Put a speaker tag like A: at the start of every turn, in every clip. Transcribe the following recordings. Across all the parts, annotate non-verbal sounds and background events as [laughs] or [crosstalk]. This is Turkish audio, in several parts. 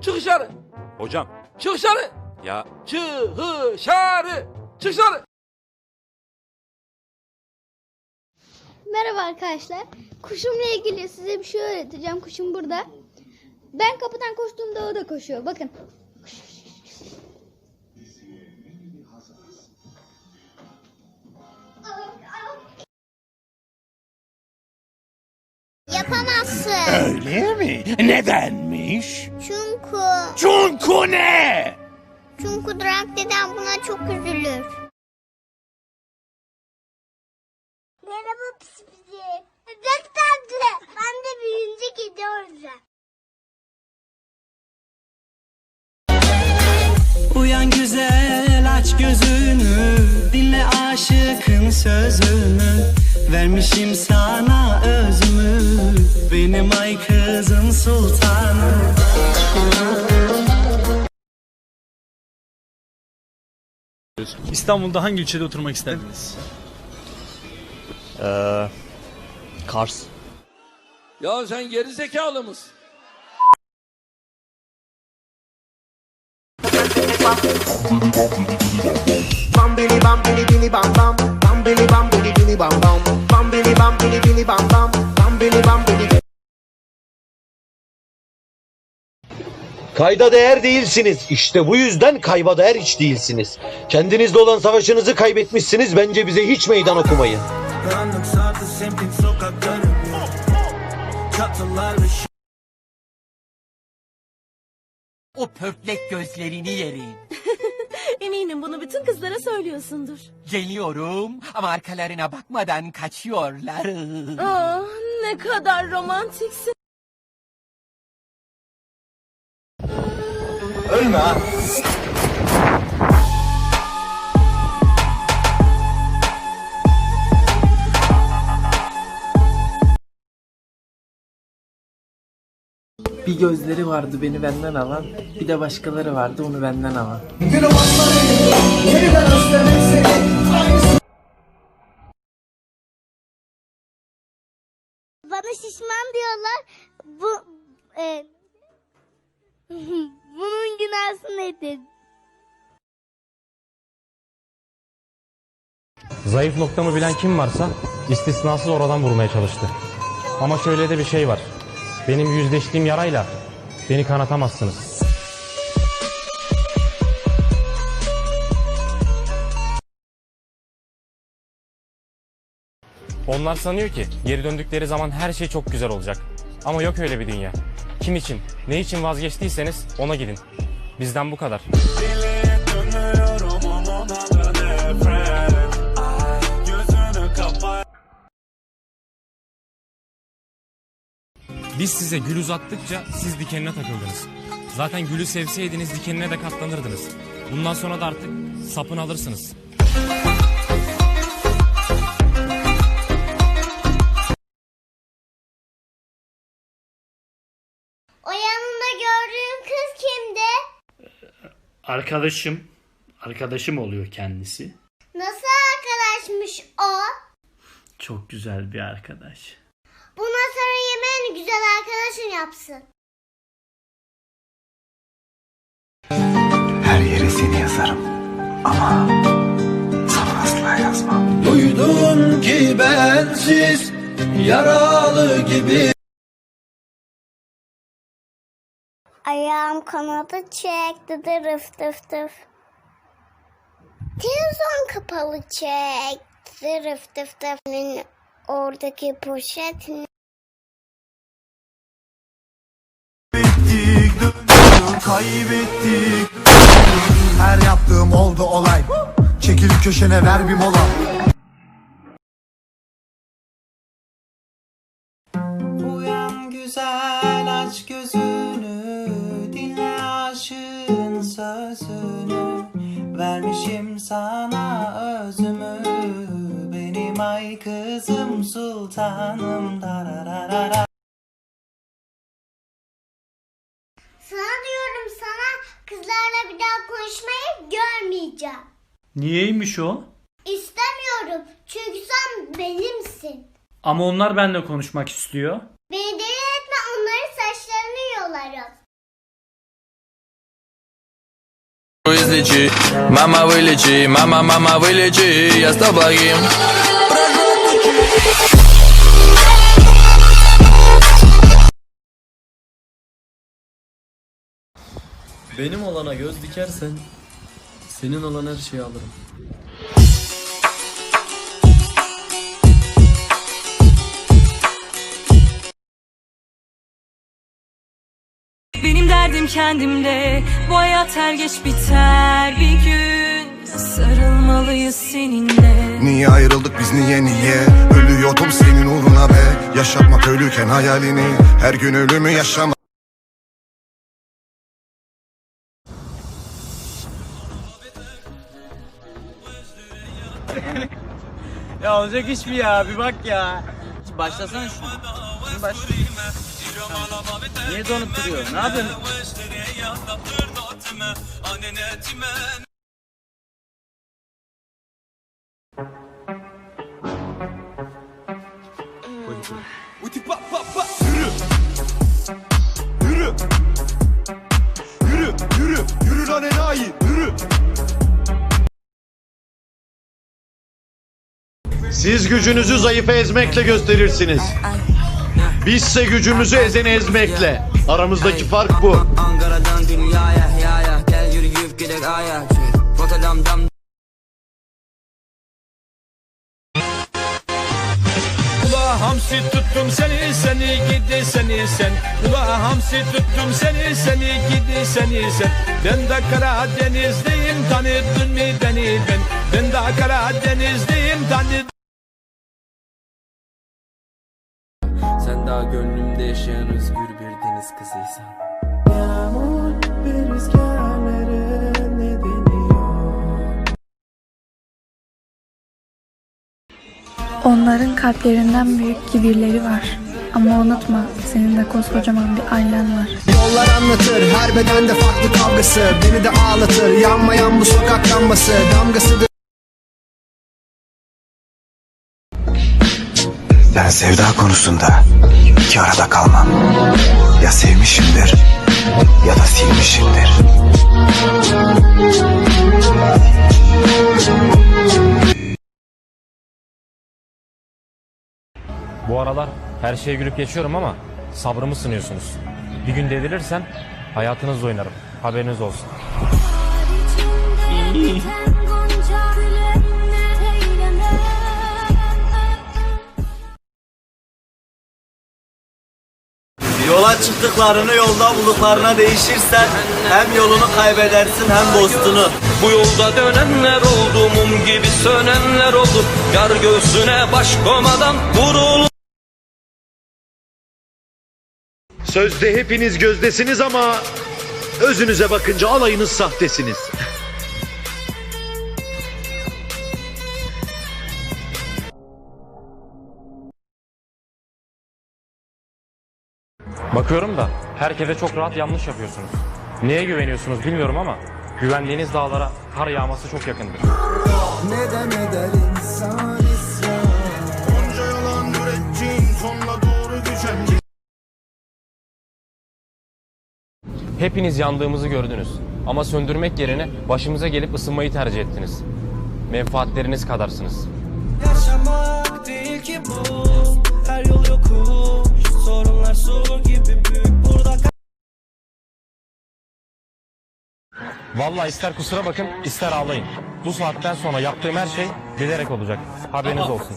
A: Çık dışarı.
B: Hocam
A: Çık dışarı.
B: ya
A: Çık dışarı. Çık dışarı.
C: Merhaba arkadaşlar. Kuşumla ilgili size bir şey öğreteceğim. Kuşum burada. Ben kapıdan koştuğumda o da koşuyor. Bakın. Yapamazsın.
D: Öyle mi? Nedenmiş?
C: Çünkü
D: Çünkü ne?
C: çünkü Drak dedem buna çok üzülür. Merhaba pisi pisi. Çok tatlı. Ben de büyüyünce kedi olacağım.
E: Uyan güzel aç gözünü Dinle aşıkın sözünü Vermişim sana özümü Benim ay kızım sultanım
F: İstanbul'da hangi ilçede oturmak isterdiniz?
G: Kars.
A: Ya sen geri zekalı mısın?
H: Bam bam bam bam bam bam
G: Kayda değer değilsiniz. İşte bu yüzden kayba değer hiç değilsiniz. Kendinizle olan savaşınızı kaybetmişsiniz. Bence bize hiç meydan okumayın.
E: Karanlık sardı semtin sokakları Çatılar ve
I: O pörtlek gözlerini yerim. [laughs]
J: Eminim bunu bütün kızlara söylüyorsundur.
I: Geliyorum ama arkalarına bakmadan kaçıyorlar.
J: Aa, ne kadar romantiksin.
E: Bir gözleri vardı beni benden alan Bir de başkaları vardı onu benden alan.
C: Bana
K: Zayıf noktamı bilen kim varsa istisnasız oradan vurmaya çalıştı. Ama şöyle de bir şey var. Benim yüzleştiğim yarayla beni kanatamazsınız. Onlar sanıyor ki geri döndükleri zaman her şey çok güzel olacak. Ama yok öyle bir dünya. Kim için, ne için vazgeçtiyseniz ona gidin. Bizden bu kadar. Biz size gül uzattıkça siz dikenine takıldınız. Zaten gülü sevseydiniz dikenine de katlanırdınız. Bundan sonra da artık sapını alırsınız.
F: Arkadaşım. Arkadaşım oluyor kendisi.
C: Nasıl arkadaşmış o?
F: Çok güzel bir arkadaş.
C: Buna sonra yemeğini güzel arkadaşın yapsın.
H: Her yere seni yazarım Ama Sana asla yazmam
E: Duydum ki bensiz Yaralı gibi
C: Ayağım kanadı çekti dırıf tıf tıf. Televizyon kapalı çek. Dırıf tıf tıf. Oradaki poşet ne?
H: Kaybettik Her yaptığım oldu olay Çekil köşene ver bir mola
E: Uyan güzel aç gözünü sözünü Vermişim sana özümü Benim ay kızım sultanım dararara
C: Sana diyorum sana kızlarla bir daha konuşmayı görmeyeceğim.
F: Niyeymiş o?
C: İstemiyorum çünkü sen benimsin.
F: Ama onlar benimle konuşmak istiyor.
C: Beni deli
A: вылечи Мама, вылечи, мама, мама, вылечи Я с тобой
E: Benim olana göz dikersen senin olan her şeyi alırım.
J: Kendimde. Bu hayat her geç biter bir gün. Sarılmalıyız seninle.
H: Niye ayrıldık biz niye niye Ölüyordum senin uğruna be Yaşatmak ölüken hayalini Her gün ölümü yaşamak
E: Ya olacak iş mi ya? Bir bak ya. Başlasana şunu. Şunu baş. Niye donup duruyor? Ne yapıyorsun?
H: Yürü Yürü yürü Yürü lan enayi yürü
G: Siz gücünüzü zayıfı ezmekle gösterirsiniz. Bizse gücümüzü ezeni ezmekle. Aramızdaki fark bu.
I: Ankara'dan dünyaya ya ya. Gel yürüyüp gidelim aya Rotterdam'dan
A: Ula hamsi tuttum seni seni gidi seni sen. Ula hamsi tuttum seni seni gidi seni sen. Ben de Karadenizliyim tanıdın mı beni ben? Ben de Karadenizliyim tanıdın
E: daha gönlümde yaşayan özgür bir deniz kızıysan.
C: Onların kalplerinden büyük kibirleri var. Ama unutma senin de koskocaman bir ailen var.
H: Yollar anlatır her bedende farklı kavgası Beni de ağlatır yanmayan bu sokak lambası Damgasıdır
B: Ben sevda konusunda iki arada kalmam. Ya sevmişimdir ya da silmişimdir.
K: Bu aralar her şeye gülüp geçiyorum ama sabrımı sınıyorsunuz. Bir gün delirirsem hayatınızla oynarım. Haberiniz olsun.
I: Yola çıktıklarını yolda bulduklarına değişirsen Hem yolunu kaybedersin hem dostunu.
A: Bu yolda dönenler oldu mum gibi sönenler oldu. Yar göğsüne baş komadan vurul
G: Sözde hepiniz gözdesiniz ama özünüze bakınca alayınız sahtesiniz.
K: Bakıyorum da herkese çok rahat yanlış yapıyorsunuz. Neye güveniyorsunuz bilmiyorum ama güvendiğiniz dağlara kar yağması çok yakındır.
H: Neden eder insan Onca yalan ürettin sonuna doğru düşen
K: Hepiniz yandığımızı gördünüz. Ama söndürmek yerine başımıza gelip ısınmayı tercih ettiniz. Menfaatleriniz kadarsınız.
I: Yaşamak değil ki bu Her yol yokuş Sorunlar su gibi büyük Burada
K: Vallahi ister kusura bakın ister ağlayın. Bu saatten sonra yaptığım her şey bilerek olacak. Haberiniz olsun.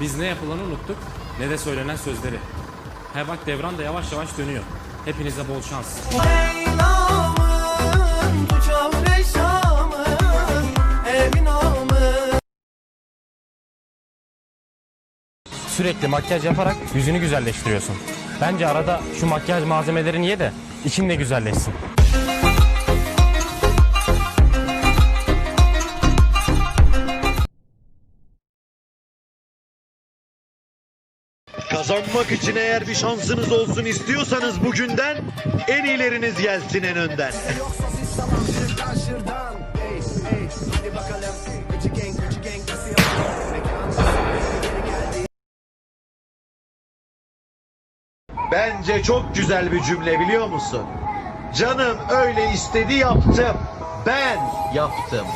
K: Biz ne yapılanı unuttuk ne de söylenen sözleri. He bak devran da yavaş yavaş dönüyor. Hepinize bol şans. Sürekli makyaj yaparak yüzünü güzelleştiriyorsun. Bence arada şu makyaj malzemelerini ye de için de güzelleşsin.
G: Kazanmak için eğer bir şansınız olsun istiyorsanız bugünden en iyileriniz gelsin en önden. Bence çok güzel bir cümle biliyor musun? Canım öyle istedi yaptım. Ben yaptım.